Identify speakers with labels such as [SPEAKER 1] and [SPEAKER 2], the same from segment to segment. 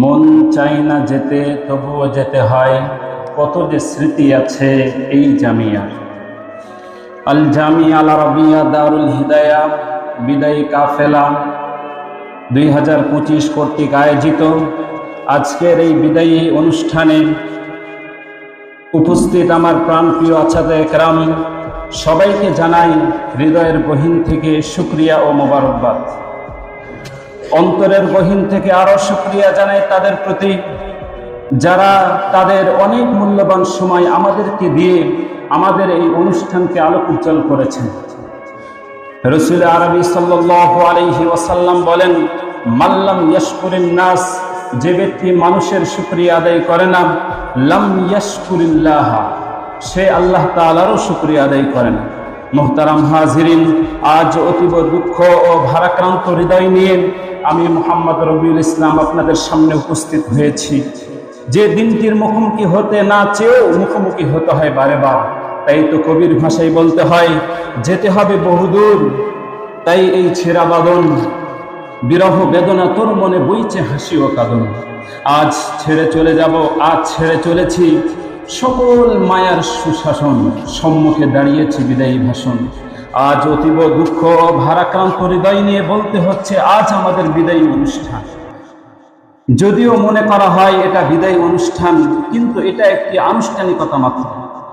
[SPEAKER 1] মন চাই না যেতে, তবুও যেতে হয়। কত যে স্মৃতি আছে এই জামিয়া। আল জামিয়া আল আরবিয়া দারুল হিদায়া, বিদায়ী কাফেলা, দুই হাজার পঁচিশ কর্তৃক আয়োজিত আজকের এই বিদায়ী অনুষ্ঠানে উপস্থিত আমার প্রাণপ্রিয় আচ্ছাদে একরাম, সবাইকে জানাই হৃদয়ের বহিন থেকে শুক্রিয়া ও মোবারকবাদ। অন্তরের গহীন থেকে আরও শুক্রিয়া জানাই তাদের প্রতি, যারা তাদের অনেক মূল্যবান সময় আমাদেরকে দিয়ে আমাদের এই অনুষ্ঠানকে আলোক উজ্জ্বল করেছেন। রসুল আরবি আলহি ওয়াসাল্লাম বলেন মাল্লাম ইয়াশকুরিন নাস, যে ব্যক্তি মানুষের শুক্রিয়া আদায় করে না, লাম ইয়াশকুরিল্লাহ, সে আল্লাহ তাআলারও শুক্রিয়া আদায় করে না। মোহতারাম হাজিরিন, আজ অতীব দুঃখ ও ভারাক্রান্ত হৃদয় নিয়ে আমি মোহাম্মদ রবিউল ইসলাম আপনাদের সামনে উপস্থিত হয়েছি। যে দিনটির মুখোমুখি হতে না চেয়েও মুখোমুখি হতে হয় বারে বার। তাই তো কবির ভাষায় বলতে হয়, যেতে হবে বহুদূর। তাই এই ছেঁড়া বাদন, বিরহ বেদনা তোর মনে বইছে হাসি ও কাদন। আজ ছেড়ে চলে যাব, আজ ছেড়ে চলেছি। সকল মায়ার সুশাসন সম্মুখে দাঁড়িয়েছে বিদায়ী ভাষণ। আজ অতীব দুঃখ ভারাক্রান্ত হৃদয় নিয়ে বলতে হচ্ছে, আজ আমাদের বিদায়ী অনুষ্ঠান। যদিও মনে করা হয় এটা বিদায়ী অনুষ্ঠান, কিন্তু এটা একটি আনুষ্ঠানিকতা মাত্র।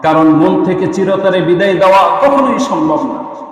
[SPEAKER 1] কারণ মন থেকে চিরতরে বিদায় দেওয়া কখনোই সম্ভব না।